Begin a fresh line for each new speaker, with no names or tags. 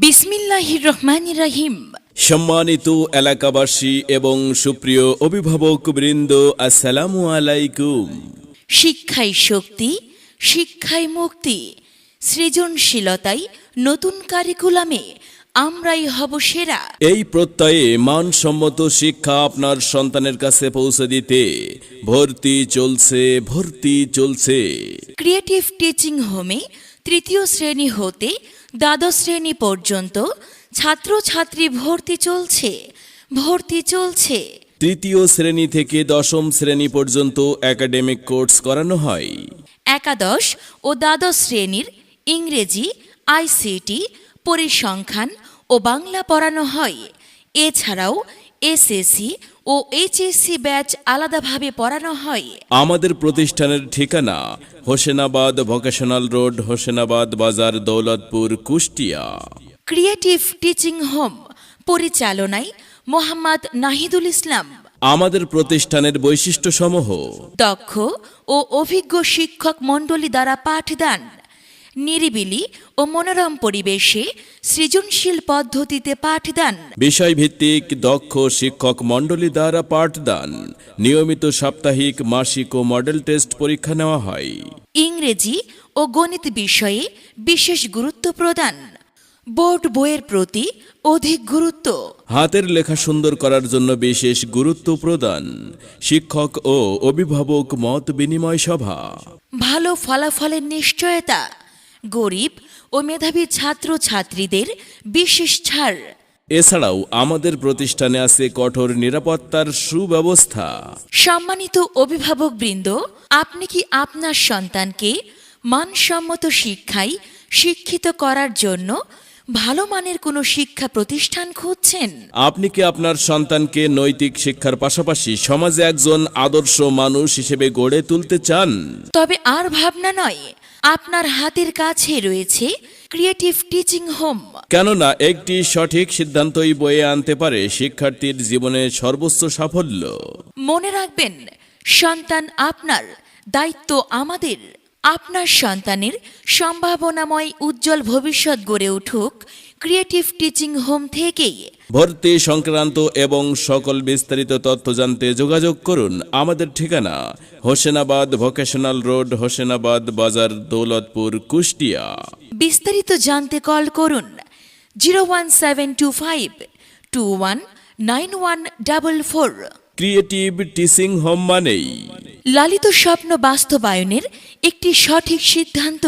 বিসমিল্লাহির রহমান রাহিম।
সম্মানিত এলাকাবাসী এবং সুপ্রিয় অভিভাবক বৃন্দ আসসালামু আলাইকুম।
শিক্ষাই শক্তি শিক্ষাই মুক্তি সৃজনশীলতাই নতুন কারিকুলামে আমরাই হব সেরা।
এই প্রত্যয়ে মানসম্মত শিক্ষা আপনার সন্তানের কাছে পৌঁছে দিতে ভর্তি চলছে ভর্তি চলছে।
ক্রিয়েটিভ টিচিং হোমে তৃতীয় শ্রেণি হতে দ্বাদশ শ্রেণি পর্যন্ত ছাত্রছাত্রী ভর্তি চলছে ভর্তি চলছে।
তৃতীয় শ্রেণি থেকে দশম শ্রেণি পর্যন্ত একাডেমিক কোর্স করানো হয়।
একাদশ ও দ্বাদশ শ্রেণির ইংরেজি আইসিটি পরিসংখ্যান ও বাংলা পড়ানো হয়। এছাড়াও এসএসসি ও এইচএসসি ব্যাচ আলাদাভাবে পড়ানো হয়।
আমাদের প্রতিষ্ঠানের ঠিকানা হোসেনাবাদ ভোকেশনাল রোড হোসেনাবাদ বাজার Daulatpur Kushtia.
Creative teaching home পরিচালনায় মোহাম্মদ নাহিদুল ইসলাম।
আমাদের প্রতিষ্ঠানের বৈশিষ্ট্যসমূহ।
দক্ষ ও অভিজ্ঞ শিক্ষক মণ্ডলী দ্বারা পাঠদান। নিরিবিলি ও মনোরম পরিবেশে সৃজনশীল পদ্ধতিতে পাঠদান।
বিষয়ভিত্তিক দক্ষ শিক্ষক মণ্ডলী দ্বারা পাঠদান। নিয়মিত সাপ্তাহিক মাসিক ও মডেল টেস্ট পরীক্ষা নেওয়া হয়।
ইংরেজি ও গণিত বিষয়ে বিশেষ গুরুত্ব প্রদান। বোর্ড বইয়ের প্রতি অধিক গুরুত্ব।
হাতের লেখা সুন্দর করার জন্য বিশেষ গুরুত্ব প্রদান। শিক্ষক ও অভিভাবক মত বিনিময় সভা।
ভালো ফলাফলের নিশ্চয়তা। গরিব ও মেধাবী ছাত্র ছাত্রীদের বিশেষ ছাড়।
এছাড়াও আমাদের প্রতিষ্ঠানে আছে কঠোর নিরাপত্তার সুব্যবস্থা।
সম্মানিত অভিভাবকবৃন্দ আপনি কি আপনার সন্তানকে মানসম্মত শিক্ষায় শিক্ষিত করার জন্য ভালো মানের কোনো শিক্ষা প্রতিষ্ঠান খুঁজছেন?
আপনি কি আপনার সন্তানকে নৈতিক শিক্ষার পাশাপাশি সমাজে একজন আদর্শ মানুষ হিসেবে গড়ে তুলতে চান?
তবে আর ভাবনা নয় আপনার হাতের কাছে রয়েছে ক্রিয়েটিভ টিচিং হোম
কেননা একটি সঠিক সিদ্ধান্তই বয়ে আনতে পারে শিক্ষার্থীর জীবনে সর্বোচ্চ সাফল্য।
মনে রাখবেন সন্তান আপনার দায়িত্ব আমাদের। আপনার সন্তানের সম্ভাবনাময় উজ্জ্বল ভবিষ্যৎ গড়ে উঠুক ক্রিয়েটিভ টিচিং হোম থেকেই।
ভর্তি সংক্রান্ত এবং সকল বিস্তারিত তথ্য জানতে যোগাযোগ করুন আমাদের ঠিকানা হোসেনাবাদ ভোকেশনাল রোড হোসেনাবাদ বাজার দৌলতপুর কুষ্টিয়া।
বিস্তারিত জানতে কল করুন zero one seven two five two one nine one double four.
Creative teaching home মানেই
লালিত স্বপ্ন বাস্তবায়নের একটি সঠিক সিদ্ধান্ত।